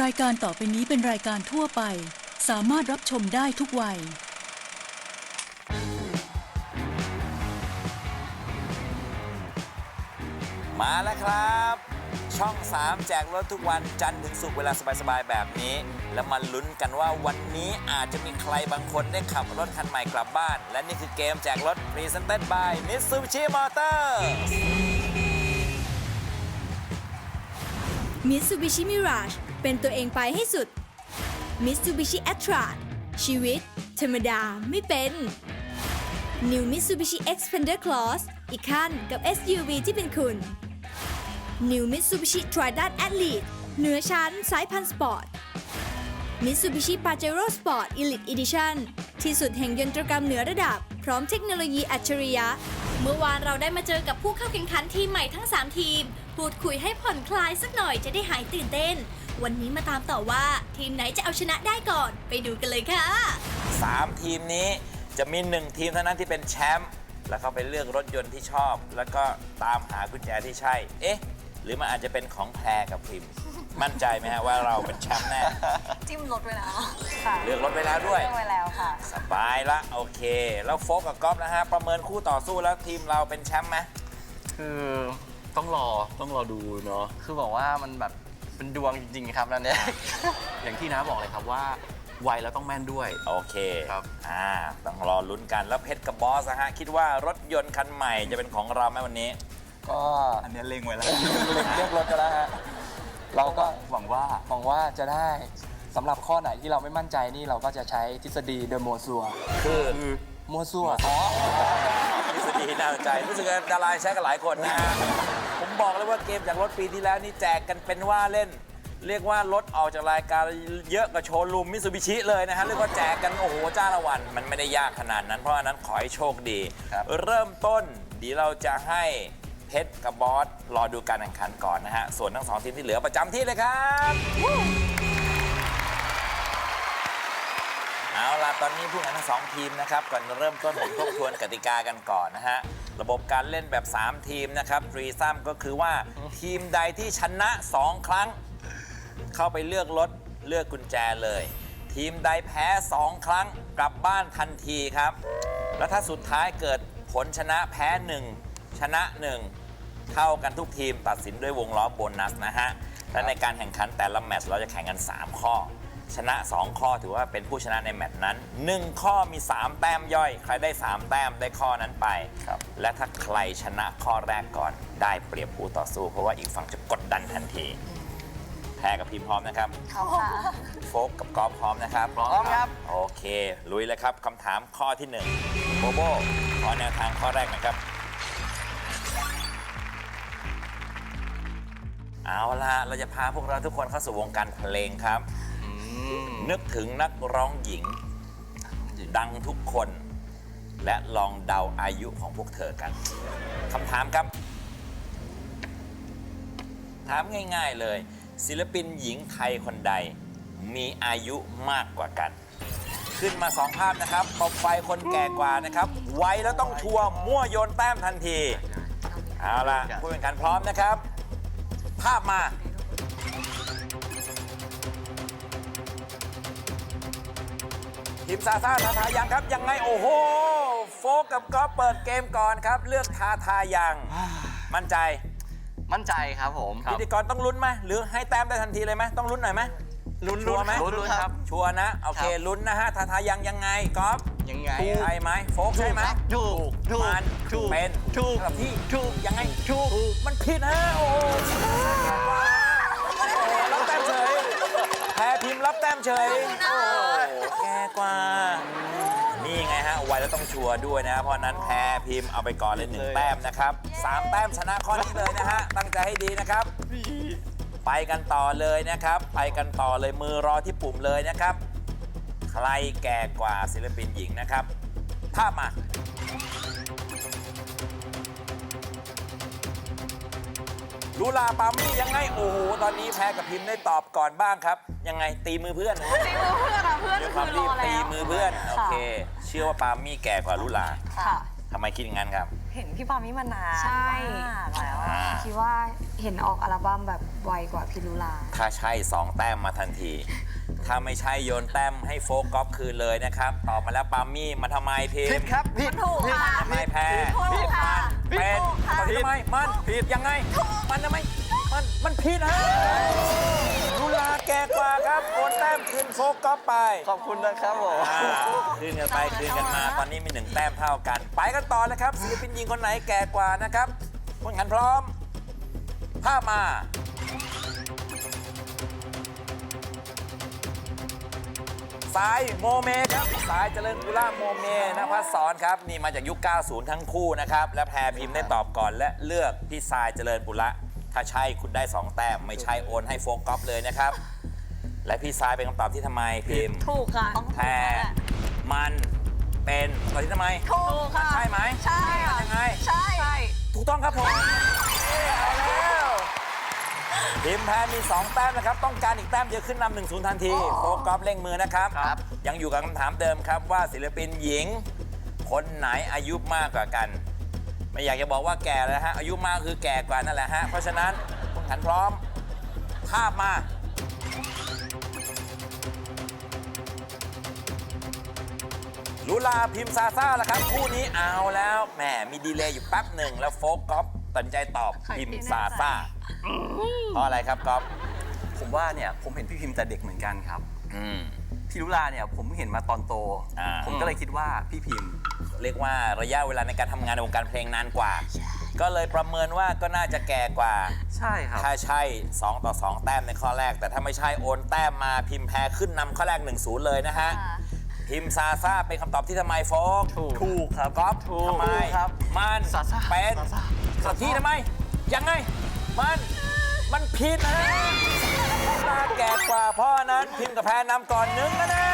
รายการต่อไปนี้เป็นรายการทั่วไป สามารถรับชมได้ทุกวัย มาแล้วครับ ช่อง 3 แจกรถทุกวันจันทร์ถึงศุกร์เวลาสบาย ๆ แบบนี้ แล้วมาลุ้นกันว่าวันนี้อาจจะมีใครบางคนได้ขับรถคันใหม่กลับบ้าน และนี่คือเกมแจกรถ Presented by Mitsubishi Motors Mitsubishi Mirage เป็นตัวเองไปให้สุด Mitsubishi a t r a ชีวิต ธรรมดาไม่เป็น New Mitsubishi Xpander Cross อีกขั้นกับ SUV ที่เป็นคุณ New Mitsubishi Triton Athlete เหนือชั้นสายพันธุ์สปอร์ต Mitsubishi Pajero Sport Elite Edition ที่สุดแห่งยนตรกรรมเหนือระดับ พร้อมเทคโนโลยีอัจฉริยะ เมื่อวานเราได้มาเจอกับผู้เข้าแข่งขันทีมใหม่ทั้ง 3 ทีม พูดคุยให้ผ่อนคลายสักหน่อยจะได้หายตื่นเต้น วันนี้มาตามต่อว่าทีมไหนจะเอาชนะได้ก่อน ไปดูกันเลยค่ะ3ทีมนี้จะมี1ทีมเท่านั้นที่เป็นแชมป์แล้วเขาไปเลือกรถยนต์ที่ชอบ แล้วก็ตามหากุญแจที่ใช่ เอ๊ะ หรือมันอาจจะเป็นของแพรกับพิมพ์ มั่นใจไหมฮะว่าเราเป็นแชมป์แน่ จิ้มรถไว้แล้วค่ะเลือกรถไปแล้วด้วย เลือกไว้แล้วค่ะ สบายละโอเค แล้วโฟกกับก๊อฟนะฮะ ประเมินคู่ต่อสู้แล้วทีมเราเป็นแชมป์ไหมคือ ต้องรอต้องรอดูเนาะ คือบอกว่ามันแบบเป็นดวงจริงๆครับนั่นเนี่ย อย่างที่น้าบอกเลยครับว่าไวแล้วต้องแม่นด้วย โอเคครับ อ่าต้องรอลุ้นกันแล้วเพชรกับบอสนะฮะ คิดว่ารถยนต์คันใหม่จะเป็นของเราไหมวันนี้ ก็อันนี้เล็งไว้แล้ว เล็งเรียกรถก็แล้วฮะเราก็หวังว่าหวังว่าจะได้สำหรับข้อไหนที่เราไม่มั่นใจนี่เราก็จะใช้ทฤษฎีเดโมซัวคือมัวซัว ทฤษฎีน่าสนใจรู้สึกว่าดาราใช้กันหลายคนนะฮะ ผมบอกเลยว่าเกมจากรถปีที่แล้วนี่แจกกันเป็นว่าเล่น เรียกว่ารถออกจากรายการเยอะกว่าโชว์รูมมิซูบิชิเลยนะฮะเรียกว่าแจกกันโอ้โหจ้าละวัน มันไม่ได้ยากขนาดนั้นเพราะฉะนั้นขอให้โชคดีเริ่มต้นเดี๋ยวเราจะให้เพชรกับบอสรอดูการแข่งขันก่อนนะฮะส่วนทั้งสองทีมที่เหลือประจำที่เลยครับ เอาล่ะตอนนี้ผู้แข่งขันทั้งสองทีมนะครับก่อนเริ่มต้นผมทบทวนกติกากันก่อนนะฮะ ระบบการเล่นแบบ 3 ทีมนะครับทรีซัมก็คือว่าทีมใดที่ชนะ 2 ครั้ง เข้าไปเลือกรถเลือกกุญแจเลย ทีมใดแพ้ 2 ครั้งกลับบ้านทันทีครับ แล้วถ้าสุดท้ายเกิดผลชนะแพ้ 1 ชนะ 1 เท่ากันทุกทีมตัดสินด้วยวงล้อโบนัสนะฮะและในการแข่งขันแต่ละแมตช์เราจะแข่งกัน 3 ข้อ ชนะ 2 ข้อถือว่าเป็นผู้ชนะในแมตช์นั้น 1 ข้อมี 3 แต้มย่อย ใครได้ 3 แต้มได้ข้อนั้นไปและถ้าใครชนะข้อแรกก่อนได้เปรียบผู้ต่อสู้เพราะว่าอีกฝั่งจะกดดันทันทีแพ้กับพิมพ์พร้อมนะครับ เขาค่ะ โฟกกับกอล์ฟพร้อมนะครับพร้อมครับ โอเค ลุยเลยครับคำถามข้อที่หนึ่งโบโบขอแนวทางข้อแรกหนะครับ เอาล่ะ เราจะพาพวกเราทุกคนเข้าสู่วงการเพลงครับ นึกถึงนักร้องหญิง ดังทุกคน และลองเดาอายุของพวกเธอกันคำถามครับ ถามง่ายๆเลย ศิลปินหญิงไทยคนใด มีอายุมากกว่ากัน ขึ้นมาสองภาพนะครับตบไฟคนแก่กว่านะครับ ไวแล้วต้องทัวร์มั่วโยนแต้มทันที เอาล่ะผู้แข่งขันพร้อมนะครับ ภาพมา ทีมซาซ่าทาทายังครับยังไงโอ้โห โฟกกับก๊อฟเปิดเกมก่อนครับ เลือกทาทายังมั่นใจมั่นใจครับผมพิธีกรต้องลุ้นไหมหรือให้แต้มได้ทันทีเลยไหมต้องลุ้นหน่อยไหมลุ้นชัวร์ไหมลุ้นลุ้นครับชัวร์นะโอเคครับลุ้นนะฮะทาทายังยังไงก๊อฟยังไงใช่ไหมโฟกใช่ไหมถูกถูกมันถูกเป็นถูกสำหรับพี่ถูกยังไงถูกมันผิดฮะโอ้โหรับแต้มเฉยแพ้พิมพ์รับแต้มเฉยโอ้โห แกกว่า นี่ไงฮะไวแล้วต้องชัวร์ด้วยนะ เพราะฉะนั้นแพ้พิมพ์เอาไปก่อนเลยหนึ่งแต้มนะครับสามแต้มชนะข้อนี้เลยนะฮะ ตั้งใจให้ดีนะครับ ไปกันต่อเลยนะครับ ไปกันต่อเลยมือรอที่ปุ่มเลยนะครับ ใครแก่กว่าศิลปินหญิงนะครับ ภาพมา ลูลาปามี่ยังไง โอ้โห ตอนนี้แพ้กับพิมพ์ได้ตอบก่อนบ้างครับ ยังไงตีมือเพื่อนนะตีมือเพื่อนอะเพื่อนด้วยคคืวามอรรีอบแล้วตีมือเพื่อน โอเค เชื่อว่าปามี่แก่กว่าลูลาค่ะ ทำไมคิดอย่างนั้นครับ เห็นพี่ปามี่มานานใช่ มากแล้วอะคิดว่าเห็นออกอัลบั้มแบบไวกว่าพี่ลุลา ถ้าใช่ 2 แต้มมาทันที ถ้าไม่ใช่โยนแต้มให้โฟกกอฟคืนเลยนะครับ ตอบมาแล้วปามี่มันทำไมพิมผิดพ์ครับผิดถูกค่ะ ทำไมแพ้ถูกค่ะ เป็นถูกค่ะตอนนี้ทำไมมันผิดยังไง มันทำไมมันมันผิดฮะลุลาแก่กว่าครับโอนแต้มคืนโฟกกอฟไปขอบคุณนะครับผมอ่าคืนกันไปคืนกันมาตอนนี้มีหนึ่งแต้มเท่ากัน ไปกันต่อเลยครับศิลปินหญิงคนไหนแก่กว่านะครับพวกงันพร้อมภาพมา สายโมเมครับสายเจริญกุล่าโมเมนภัสสอนครับนี่มาจากยุค 90 ทั้งคู่นะครับ และแพรพิมพ์ได้ตอบก่อนและเลือกพี่สายเจริญปุระถ้าใช่คุณได้ 2 แต้มไม่ใช่โอนให้โฟกัสเลยนะครับ และพี่สายเป็นคำตอบที่ทำไมพิมพ์ถูกค่ะแพรมันเป็นตอบที่ทำไมถูกค่ะใช่ไหมใช่ค่ะยังไงใช่ ถูกต้องครับผมเย้เอาแล้ว ทีมแพ้มี 2 แต้มนะครับ ต้องการอีกแต้มเดียวขึ้นนำหนึ่งศูนย์ทันทีโฟกอฟเร่งมือนะครับ ครับ ยังอยู่กับคำถามเดิมครับว่าศิลปินหญิง คนไหนอายุมากกว่ากัน ไม่อยากจะบอกว่าแก่แล้วนะฮะ อายุมากคือแก่กว่านั่นแหละฮะ เพราะฉะนั้นคุณขันพร้อมภาพมา ลุลาพิมพ์ซาซ่าแล้วครับ คู่นี้เอาแล้วแหมมีดีเลย์อยู่แป๊บหนึ่งแล้วโฟกก๊อฟ ตัดสินใจตอบพิมพ์ซาซ่าเพราะอะไรครับก๊อฟผมว่าเนี่ยผมเห็นพี่พิมพ์แต่เด็กเหมือนกันครับอืมพี่ลุลาเนี่ยผมเห็นมาตอนโต อ่า ผมก็เลยคิดว่าพี่พิมพ์ เรียกว่าระยะเวลาในการทำงานในวงการเพลงนานกว่า ก็เลยประเมินว่าก็น่าจะแก่กว่า ใช่ครับ ถ้าใช่ 2 ต่อ 2 แต้มในข้อแรก แต่ถ้าไม่ใช่โอนแต้มมาพิมพ์แพ้ขึ้นนำข้อแรก 1 0 เลยนะฮะค่ะพิมพ์ซาซ่าเป็นคำตอบที่ทำไมโฟกถูกถูกครับก๊อฟถูกทำไมครับ มันซาซ่าเป็น ซาซ่า สักทีทำไม ยังไง มัน มันผิดนะฮะตาแก่กว่าพ่อนั้นพิมพ์กับแพนนำก่อนหนึ่งนะแน่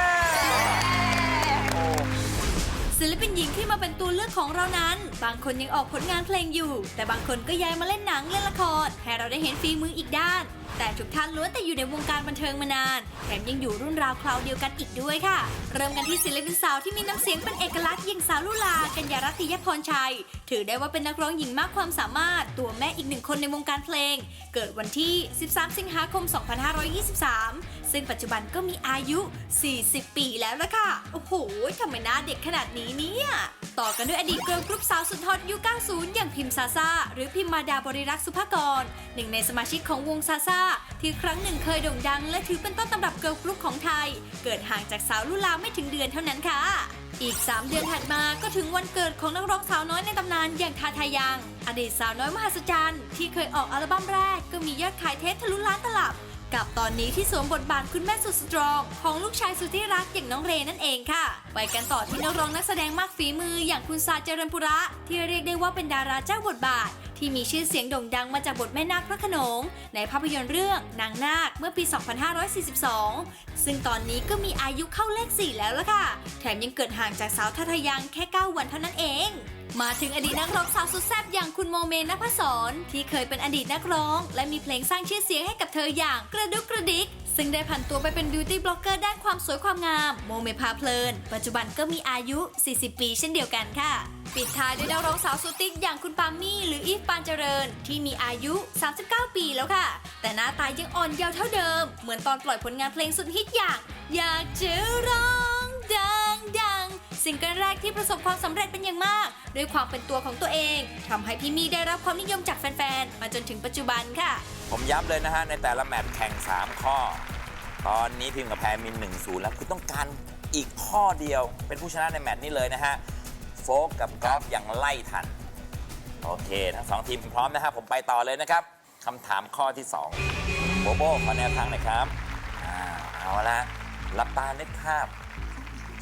ศิลปินหญิงที่มาเป็นตัวเลือกของเรานั้น บางคนยังออกผลงานเพลงอยู่ แต่บางคนก็ย้ายมาเล่นหนังเล่นละคร ให้เราได้เห็นฝีมืออีกด้านแต่ทุกท่านล้วนแต่อยู่ในวงการบันเทิงมานาน แถมยังอยู่รุ่นราวคราวเดียวกันอีกด้วยค่ะ เริ่มกันที่ศิลปินสาวที่มีน้ำเสียงเป็นเอกลักษณ์อย่างสาวลุลา กัญญารัติยพรชัย ถือได้ว่าเป็นนักร้องหญิงมากความสามารถ ตัวแม่อีกหนึ่งคนในวงการเพลง เกิดวันที่ 13 สิงหาคม 2523 ซึ่งปัจจุบันก็มีอายุ 40 ปีแล้วละค่ะ โอ้โหทำไมหน้าเด็กขนาดนี้เนี่ย ต่อกันด้วยอดีตเกิร์ลกรุ๊ปสาวสุดฮอตยุค90 อย่างพิมซาซาหรือพิมมาดาบริรักษ์สุภากร หนึ่งในสมาชิกของวงซาซาที่ครั้งหนึ่งเคยโด่งดัง และถือเป็นต้นตำรับเกิร์ลกรุ๊ปของไทย เกิดห่างจากสาวลุลาไม่ถึงเดือนเท่านั้นค่ะ อีก 3 เดือนถัดมาก็ถึงวันเกิดของนักร้องสาวน้อยในตำนานอย่างทาทายัง อดีตสาวน้อยมหัศจรรย์ที่เคยออกอัลบั้มแรกก็มียอดขายเทปทะลุล้านตลับ กับตอนนี้ที่สวมบทบาทคุณแม่สุดสตรอง ของลูกชายสุดที่รักอย่างน้องเรนั่นเองค่ะ ไปกันต่อที่นักร้องนักแสดงมากฝีมืออย่างคุณซาเจริญปุระ ที่เรียกได้ว่าเป็นดาราเจ้าบทบาท ที่มีชื่อเสียงโด่งดังมาจากบทแม่นาคพระขนง ในภาพยนตร์เรื่องนางนาคเมื่อปี 2542 ซึ่งตอนนี้ก็มีอายุเข้าเลข 4 แล้วล่ะค่ะ แถมยังเกิดห่างจากสาวทัทยังแค่ 9 วันเท่านั้นเอง มาถึงอดีตนักร้องสาวสุดแซ่บอย่างคุณโมเมนนภศรที่เคยเป็นอดีตนักร้อง และมีเพลงสร้างชื่อเสียงให้กับเธออย่างกระดุกกระดิกซึ่งได้ผันตัวไปเป็นบิวตี้บล็อกเกอร์ด้านความสวยความงาม โมเมพาเพลิน ปัจจุบันก็มีอายุ 40 ปีเช่นเดียวกันค่ะ ปิดท้ายด้วยนักร้องสาวสุดติ๊กอย่างคุณปามี่หรืออีฟปานเจริญ ที่มีอายุ 39 ปีแล้วค่ะ แต่หน้าตายังอ่อนเยาว์เท่าเดิม เหมือนตอนปล่อยผลงานเพลงสุดฮิตอย่าง อยากจะร้องดังดังๆ ซิงเกิลแรกที่ประสบความสำเร็จเป็นอย่างมาก ด้วยความเป็นตัวของตัวเองทำให้พี่มี่ได้รับความนิยมจากแฟนๆ มาจนถึงปัจจุบันค่ะ ผมย้ำเลยนะฮะ ในแต่ละแมตช์แข่ง 3 ข้อ ตอนนี้พิมกับแพรมี1นศูนย์แล้ว คุณต้องการอีกข้อเดียว เป็นผู้ชนะในแมตช์นี้เลยนะฮะ โฟกกับกอล์ฟยังไล่ทัน โอเค ทั้งสองทีมพร้อมนะฮะผมไปต่อเลยนะครับคำถามข้อที่2โบโบขอแนวทางหน่อยครับอ่าเอาละลับตานึกภาพ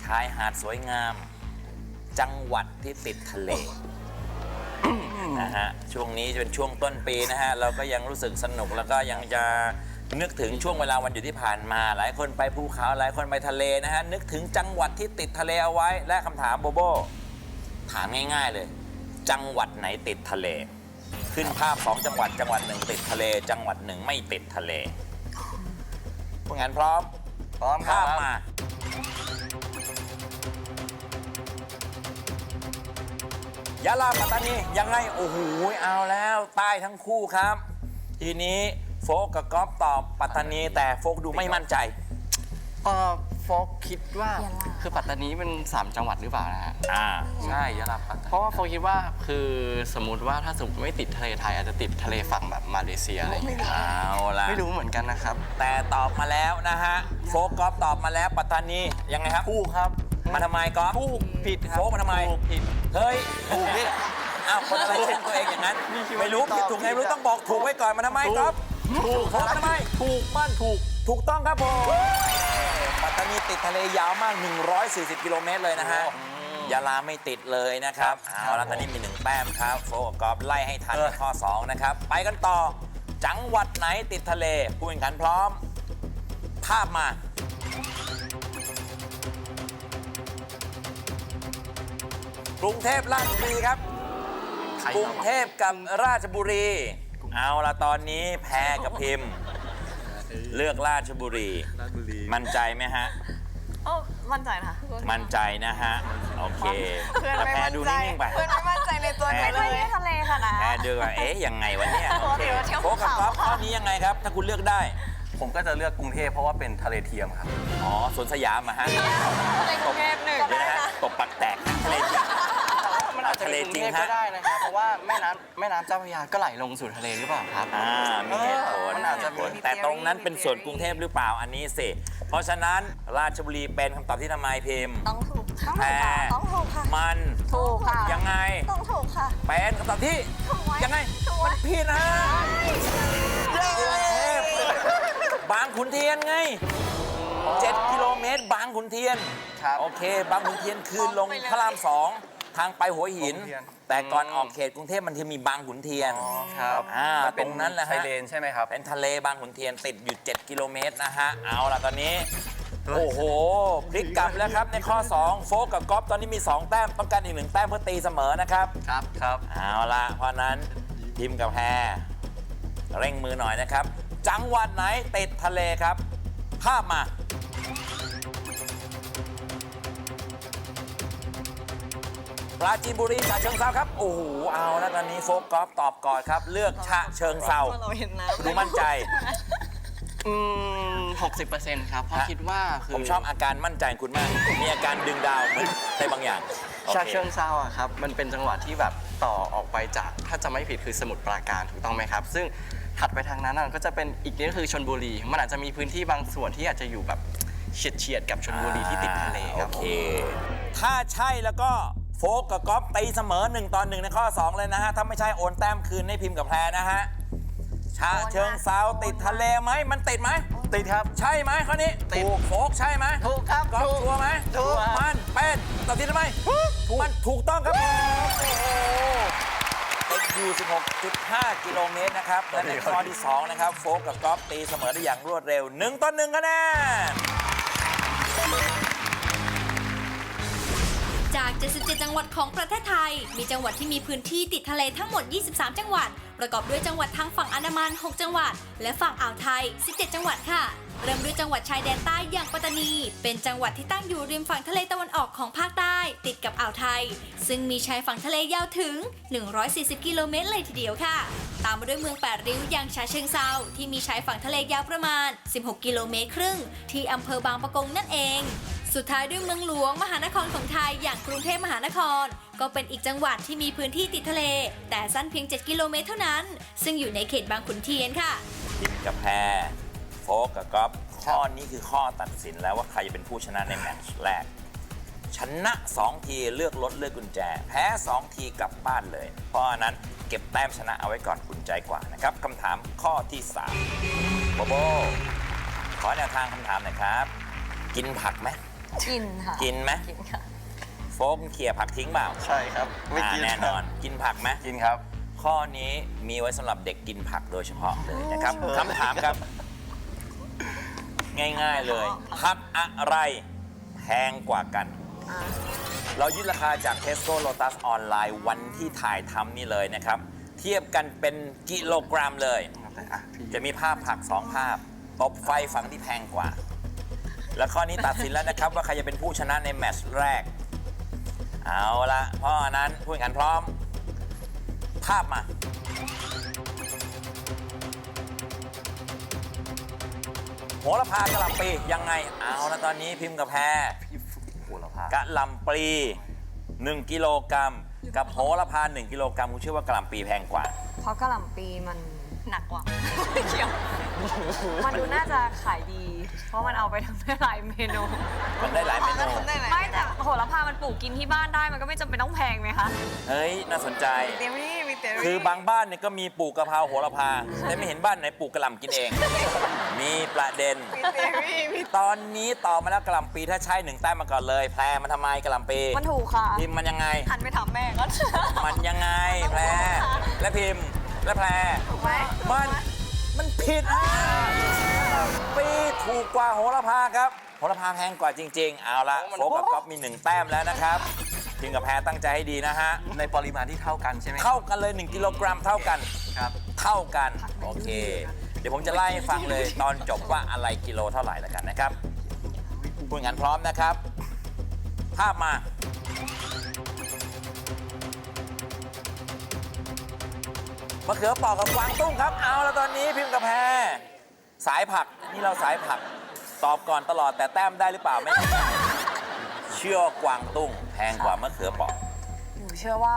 ชายหาดสวยงาม จังหวัดที่ติดทะเลนะฮะช่วงนี้จะเป็นช่วงต้นปีนะฮะเราก็ยังรู้สึกสนุกแล้วก็ยังจะนึกถึงช่วงเวลาวันหยุดที่ผ่านมา หลายคนไปภูเขาหลายคนไปทะเลนะฮะนึกถึงจังหวัดที่ติดทะเลเอาไว้และคำถามโบโบถามง่ายๆเลย จังหวัดไหนติดทะเล ขึ้นภาพสองจังหวัดจังหวัดหนึ่งติดทะเล จังหวัดหนึ่งไม่ติดทะเลพวกงั้นพร้อมพร้อมครัภาบพมา ยยะลาปัตตานียังไงโอ้โหเอาแล้วใต้ทั้งคู่ครับ ทีนี้โฟกกับก๊อฟตอบปัตตานีแต่โฟกดูไม่มั่นใจ เออโฟกคิดว่าคือปัตตานีเป็น3 จังหวัดหรือเปล่านะฮะอ่า ใช่ยะลาปัตตานีเพราะว่าโฟกคิดว่าคือสมมุติว่าถ้าสมมติไม่ติดทะเลไทยอาจจะติดทะเลฝั่งแบบมาเลเซียอะไรอย่างเงี้ยครับเอาละไม่รู้เหมือนกันนะครับ แต่ตอบมาแล้วนะฮะโฟกก๊อฟตอบมาแล้วปัตตานียังไงครับถูกครับ มาทำไมก๊อฟถูกผิดครับโฟกมาทำไมถูกผิดเฮ้ยถูกพี่อ้าวคนอะไรเช่นตัวเองอย่างนั้นนี่คิดว่าไม่รู้ผิดถูกไงไม่รู้ต้องบอกถูกไว้ก่อนมาทำไมก๊อฟถูกโฟกมาทำไมถูกมั่นถูกถูกต้องครับผมปัตตานีติดทะเลยาวมาก 140 กิโลเมตรเลยนะฮะยะลาไม่ติดเลยนะครับเอาละตอนนี้มีหนึ่งแต้มครับโฟกับกอล์ฟไล่ให้ทันในข้อ 2 นะครับ ไปกันต่อ จังหวัดไหนติดทะเลผู้แข่งขันพร้อม ภาพมา กรุงเทพราชบุรีครับ กรุงเทพกับราชบุรี เอาละตอนนี้แพ้กับพิมพ์ เลือกราชบุรี มั่นใจไหมฮะ โอ้มั่นใจนะมั่นใจนะฮะ โอเคเพื่อนแต่ไม่แพ้มั่นดูใจนิ่งๆไป เพื่อนไม่มั่นใจในตัวแพ้เธอเลยทะเลค่ะนะแพ้ดูว่าเอ๊ะยังไงวะเนี่ยโอเคปกติเราเที่ยวโฟกับภูกอเขาล์ฟข้อนี้ยังไงครับ ถ้าคุณเลือกได้ ผมก็จะเลือกกรุงเทพเพราะว่าเป็นทะเลเทียมครับ อ๋อสวนสยามอะฮะในกรุงเทพหนึ่งเดี๋ยวนะฮะตบปักแตก ลเป็นกจริรุงงเทพฮะ ก็ได้นะครับ เพราะว่าแม่น้ำแม่น้ำเจ้าพระยาก็ไหลลงสู่ทะเลหรือเปล่าครับ อ่ามีเหตุผลมันอาจจะมี แต่ตรงนั้นเป็นส่วนกรุงเทพหรือเปล่าอันนี้สิ เพราะฉะนั้นราชบุรีเป็นคำตอบที่ทำไมพิมพ์ ต้องถูกต้องแพ้ต้องถูกค่ะ มันถูกค่ะ ยังไง ต้องถูกค่ะ เป็นคำตอบที่ถูกไหมยังไงถูกไหมมันผิดนะฮะกรุงเทพบางขุนเทียนไง 7 กิโลเมตร บางขุนเทียน ครับ โอเค บางขุนเทียนคือลงพระรามสอง ทางไปหัวหิน หัวหิน แต่ก่อนออกเขตกรุงเทพมันจะมีบางขุนเทียนครับอ่ามันตเป็รงนั้นแหละชาฮะยเลนใช่ไหมครับ เป็นทะเลบางขุนเทียนติดอยู่ 7 กิโลเมตรนะฮะ เอาล่ะตอนนี้ โอ้โหพลิกกลับแล้วครับในข้อ 2 โฟกกับก๊อฟตอนนี้มี 2 แต้มต้องการอีกหนึ่งแต้มเพื่อตีเสมอนะครับ ครับครับเอาละเพราะนั้นพิมพ์กับแพรเร่งมือหน่อยนะครับ จังหวัดไหนติดทะเลครับ ภาพมา ปราจีนบุรีฉะเชิงเซาครับโอ้โหเอาแล้วตอนนี้โฟกกอล์ฟตอบก่อนครับ เลือกฉะเชิงเซาเราเห็นน้ำดูมั่นใจ อืม60%ครับ เพราะฮะ คิดว่าคือผมชอบอาการมั่นใจคุณมาก มีอาการดึงดาวเหมือนในบางอย่างโอชาเคเชิงเซาอะครับ มันเป็นจังหวัดที่แบบต่อออกไปจาก ถ้าจะไม่ผิดคือสมุทรปราการถูกต้องไหมครับ ซึ่งถัดไปทางนั้นอะก็จะเป็นอีกนิดก็คือชนบุรี มันอาจจะมีพื้นที่บางส่วนที่อาจจะอยู่แบบเฉียดเฉียดๆกับชนบุรีที่ติดทะเลครับโอเค ถ้าใช่แล้วก็ โฟกกับก๊อฟตีเสมอ1ต่อ1ในข้อ 2 เลยนะฮะ ถ้าไม่ใช่โอนแต้มคืนให้พิมพ์กับแพรนะฮะชาเชิงเซาติดทะเลไหมมันติดไหมติดครับ ใช่ไหมข้อนี้ติดถูกโฟกใช่ไหมถูกครับก๊อฟถูกชัวร์ไหมถูกมันเป็นตัดสินทำไมมันถูกต้องครับผมโอ้โหติดอยู่ 16.5 กิโลเมตรนะครับและในข้อที่ 2 นะครับ โฟกกับก๊อฟตีเสมอได้อย่างรวดเร็ว1ต่อ1คะแนน จาก 77 จังหวัดของประเทศไทย มีจังหวัดที่มีพื้นที่ติดทะเลทั้งหมด 23 จังหวัด ประกอบด้วยจังหวัดทางฝั่งอันดามัน 6 จังหวัด และฝั่งอ่าวไทย 17 จังหวัดค่ะ เริ่มด้วยจังหวัดชายแดนใต้อย่างปัตตานี เป็นจังหวัดที่ตั้งอยู่ริมฝั่งทะเลตะวันออกของภาคใต้ ติดกับอ่าวไทย ซึ่งมีชายฝั่งทะเลยาวถึง 140 กิโลเมตรเลยทีเดียวค่ะ ตามมาด้วยเมืองแปดริ้วอย่างฉะเชิงเซาที่มีชายฝั่งทะเลยาวประมาณ 16 กิโลเมตรครึ่ง ที่อำเภอบางปะกงนั่นเอง สุดท้ายด้วยเมืองหลวงมหานครของไทยอย่างกรุงเทพมหานคร ก็เป็นอีกจังหวัดที่มีพื้นที่ติดทะเล แต่สั้นเพียง 7 กิโลเมตรเท่านั้น ซึ่งอยู่ในเขตบางขุนเทียนค่ะพิมกับแพรโฟกกับก๊อฟข้อนี้คือข้อตัดสินแล้วว่าใครจะเป็นผู้ชนะในแมตช์แรก ชนะ 2 ทีเลือกรถเลือกกุญแจ แพ้ 2 ทีกลับบ้านเลย เพราะฉะนั้นเก็บแต้มชนะเอาไว้ก่อนคุณใจกว่านะครับคำถามข้อที่3โบโบขอแนวทางคำถามหน่อยครับ กินผักไหม กินค่ะกินไหมกินค่ะ โฟกเขี่ยผักทิ้งเปล่าใช่ครับไม่อ่ากินแน่นอน กินผักไหมกินครับ ข้อนี้มีไว้สำหรับเด็กกินผักโดยเฉพาะเลยนะครับคำถามครับ ง่ายๆเลยผักอะไรแพงกว่ากันเรายึดราคาจาก Tesco Lotus ออนไลน์วันที่ถ่ายทำนี่เลยนะครับ เทียบกันเป็นกิโลกรัมเลยอะพี่จะมีภาพผักสองภาพ ตบไฟฝั่งที่แพงกว่า และข้อนี้ตัดสินแล้วนะครับ ว่าใครจะเป็นผู้ชนะในแมตช์แรก เอาละพราะฉะนั้นพูดกันพร้อม ภาพมาโหระพากะหล่ำปียังไง เอาละตอนนี้พิมพ์กับแพรโหระพากะหล่ำปลี 1 กิโลกรัม กับโหระพา 1 กิโลกรัมคุณเชื่อว่ากะหล่ำปีแพงกว่า เพราะกะหล่ำปีมันหนักกว่าเกี่ยว มันดูน่าจะขายดี เพราะมันเอาไปทำได้หลายเมนูมันได้หลายเมนูไม่แต่โหระพา มันปลูกกินที่บ้านได้ มันก็ไม่จำเป็นต้องแพงไหมคะ เฮ้ยน่าสนใจเตรี่มีเตรี่คือบางบ้านเนี่ยก็มีปลูกกะเพราโหระพา แต่ไม่เห็นบ้านไหนปลูกกะหล่ำกินเอง มีประเด็น มีเตรี่มีตอนนี้ต่อมาแล้วกะหล่ำปีถ้าใช่หนึ่งแต้มมาก่อนเลย แพรมันทำไมกะหล่ำปีมันถูกค่ะ พิมพ์มันยังไง หันไปถามแม่ก็มันยังไง แพรและพิมพ์และแพรถูกไหมมันมันผิดอะ ปีถูกกว่าโหระพาครับ โหระพาแพงกว่าจริง ๆ เอาละโฟกกับก๊อฟมีหนึ่งแต้มแล้วนะครับพิมพ์กับแพรตั้งใจให้ดีนะฮะ ในปริมาณที่เท่ากันใช่ไหมครับเท่ากันเลย 1 กิโลกรัมเท่ากันครับ เท่ากัน โอเค เดี๋ยวผมจะไล่ให้ฟังเลยตอนจบว่าอะไรกิโลเท่าไหร่แล้วกันนะครับพูดงานพร้อมนะครับ ภาพมามะเขือเปอกกับกวางตุ้งครับ เอาแล้วตอนนี้พิมพ์กับแพรสายผัก นี่เราสายผัก ตอบก่อนตลอดแต่แต้มได้หรือเปล่าไม่แน่เชื่อว่ากวางตุ้งแพงกว่ามะเขือเปอกหนูเชื่อว่า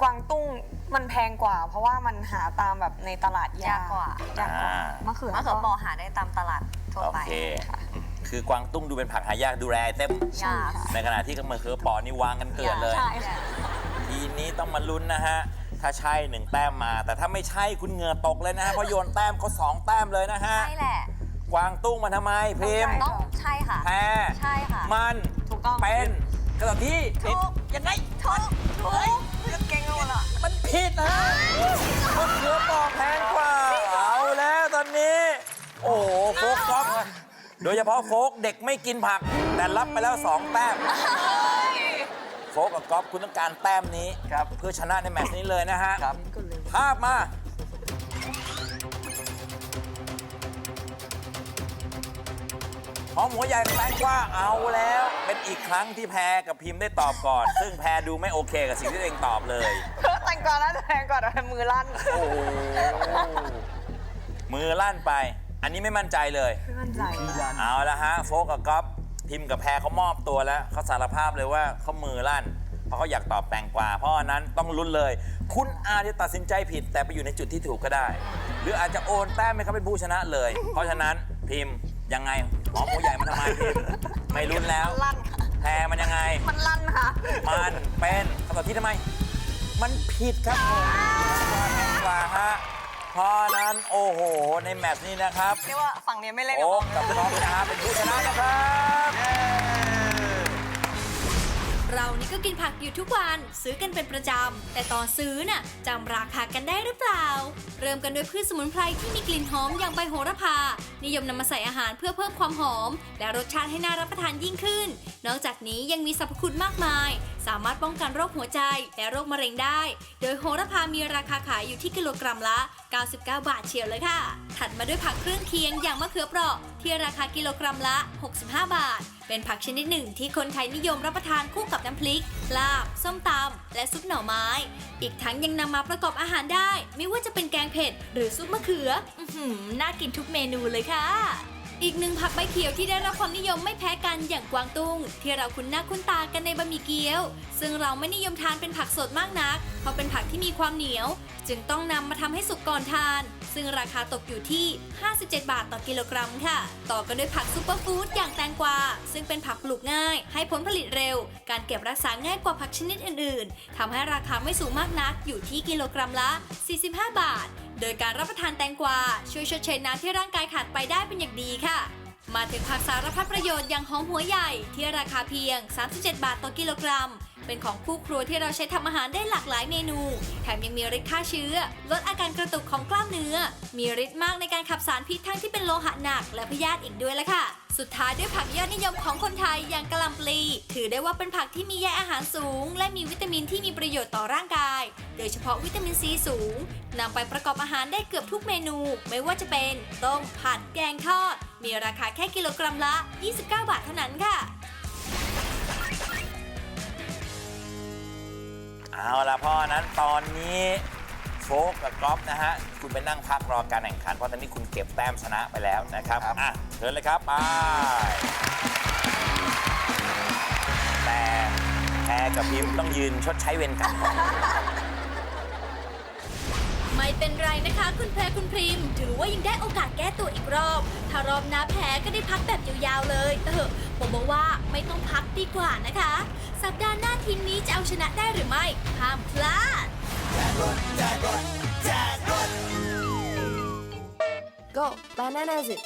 กวางตุ้งมันแพงกว่า เพราะว่ามันหาตามแบบในตลาดยากยากกว่า ยากกว่าอ่ามมะเขือมะเขือเปอหาได้ตามตลาดทั่วโอไป เค คือกวางตุ้งดูเป็นผักหายากดูแลเต็ม ยากในขณะที่มะเขือเปอนี่วางกันเกลื่อนเลย ใช่ค่ะทีนี้ต้องมาลุ้นนะฮะ ถ้าใช่หนึ่งแต้มมา แต่ถ้าไม่ใช่คุณเหงื่อตกเลยนะฮะ เพราะโยนแต้มเขาสองแต้มเลยนะฮะ ใช่แหละ กวางตุ้งมาทำไมพิมพ์ต้องใช่ค่ะ แพรใช่ค่ะ มันถูกต้องเป็นกระดาษที่ผิดถูก ยังไงถูกถูกเก่งเอาละมันผิดนะมะเขือเปอแพงกว่าเอาแล้วตอนนี้ โอ้โหโฟกก๊อฟโดยเฉพาะโฟกเด็กไม่กินผัก แต่รับไปแล้วสองแต้ม โฟกกับก๊อฟคุณต้องการแต้มนี้ครับเพื่อชนะในแมตช์นี้เลยนะฮะครับภาพมา หอมหัวใหญ่แตงกว่าเอาแล้ว เป็นอีกครั้งที่แพรกับพิมพ์ได้ตอบก่อน ซึ่งแพรดูไม่โอเคกับสิ่งที่ตัวเองตอบเลย แต่งก่อนแล้วแต่งก่อนแต่มือลั่นโอ้โหมือลั่นไป อันนี้ไม่มั่นใจเลย ไม่มั่นใจเอาละฮะโฟกกับก๊อฟพิมพ์กับแพรเขามอบตัวแล้วเขาสารภาพเลยว่าเขามือลั่น เพราะเขาอยากตอบแตงกวาเพราะฉะนั้นต้องลุ้นเลย คุณอาจจะตัดสินใจผิดแต่ไปอยู่ในจุดที่ถูกก็ได้ หรืออาจจะโอนแต้มให้เขาเป็นผู้ชนะเลย เพราะฉะนั้นพิมพ์ ยังไงหอมหัวใหญ่มันทำไมพิมพ์ไม่ลุ้นแล้วลั่นค่ะ แพรมันยังไง มันลั่นค่ะ มันเป็นคำตอบที่ทำไม มันผิดครับผมแพงกว่าฮะเพราะฉะนั้นโอ้โห ในแมตช์นี้นะครับเรียกว่าฝั่งนี้ไม่เล่นกับโอ๊ผกมกับน้องนะฮะเป็นผู้ชนะนะครับ เรานี่ก็กินผักอยู่ทุกวันซื้อกันเป็นประจำ แต่ตอนซื้อน่ะจำราคากันได้หรือเปล่า เริ่มกันด้วยพืชสมุนไพรที่มีกลิ่นหอมอย่างใบโหระพา นิยมนำมาใส่อาหารเพื่อเพิ่มความหอม และรสชาติให้น่ารับประทานยิ่งขึ้น นอกจากนี้ยังมีสรรพคุณมากมาย สามารถป้องกันโรคหัวใจและโรคมะเร็งได้ โดยโหระพามีราคาขายอยู่ที่กิโลกรัมละ 99 บาทเชียวเลยค่ะ ถัดมาด้วยผักเครื่องเคียงอย่างมะเขือเปราะที่ราคากิโลกรัมละ 65 บาท เป็นผักชนิดหนึ่งที่คนไทยนิยมรับประทานคู่กับน้ำพริก ลาบ ส้มตำ และซุปหน่อไม้ อีกทั้งยังนำมาประกอบอาหารได้ ไม่ว่าจะเป็นแกงเผ็ด หรือซุปมะเขือ อือหือน่ากินทุกเมนูเลยค่ะ อีกหนึ่งผักใบเขียวที่ได้รับความนิยมไม่แพ้กันอย่างกวางตุ้ง ที่เราคุ้นหน้าคุ้นตากันในบะหมี่เกี๊ยว ซึ่งเราไม่นิยมทานเป็นผักสดมากนัก เพราะเป็นผักที่มีความเหนียว จึงต้องนำมาทำให้สุกก่อนทาน ซึ่งราคาตกอยู่ที่ 57 บาทต่อกิโลกรัมค่ะ ต่อกันด้วยผักซุปเปอร์ฟู้ดอย่างแตงกวาซึ่งเป็นผักปลูกง่าย ให้ผลผลิตเร็ว การเก็บรักษาง่ายกว่าผักชนิดอื่น ๆทำให้ราคาไม่สูงมากนักอยู่ที่กิโลกรัมละ 45 บาท โดยการรับประทานแตงกวาช่วยชดเชยน้ำที่ร่างกายขาดไปได้เป็นอย่างดีค่ะ มาถึงผักสารพัดประโยชน์อย่างหอมหัวใหญ่ที่ราคาเพียง 37 บาทต่อกิโลกรัม เป็นของคู่ครัวที่เราใช้ทำอาหารได้หลากหลายเมนู แถมยังมีฤทธิ์ฆ่าเชื้อ ลดอาการกระตุกของกล้ามเนื้อ มีฤทธิ์มากในการขับสารพิษทั้งที่เป็นโลหะหนักและพยาธิอีกด้วยละค่ะ สุดท้ายด้วยผักยอดนิยมของคนไทยอย่างกะหล่ำปลี ถือได้ว่าเป็นผักที่มีใยอาหารสูง และมีวิตามินที่มีประโยชน์ต่อร่างกาย โดยเฉพาะวิตามินซีสูงนำไปประกอบอาหารได้เกือบทุกเมนู ไม่ว่าจะเป็นต้มผัดแกงทอด มีราคาแค่กิโลกรัมละ 29 บาทเท่านั้นค่ะ เอาละเพราะฉะนั้นตอนนี้โฟกกับก๊อฟนะฮะ คุณไปนั่งพักรอการแข่งขัน เพราะตอนนี้คุณเก็บแต้มชนะไปแล้วนะครับอะเชิญเลยครับไปแต่แพรกับพิมพ์ต้องยืนชดใช้เวรกรรมก่อนไม่เป็นไรนะคะ คุณแพรคุณพริม ถือว่ายังได้โอกาสแก้ตัวอีกรอบ ถ้ารอบหน้าแพ้ก็ได้พักแบบยาวๆเลย เออผมบอกว่าไม่ต้องพักดีกว่านะคะ สัปดาห์หน้าทีมนี้จะเอาชนะได้หรือไม่ ห้ามพลาด Go bananas it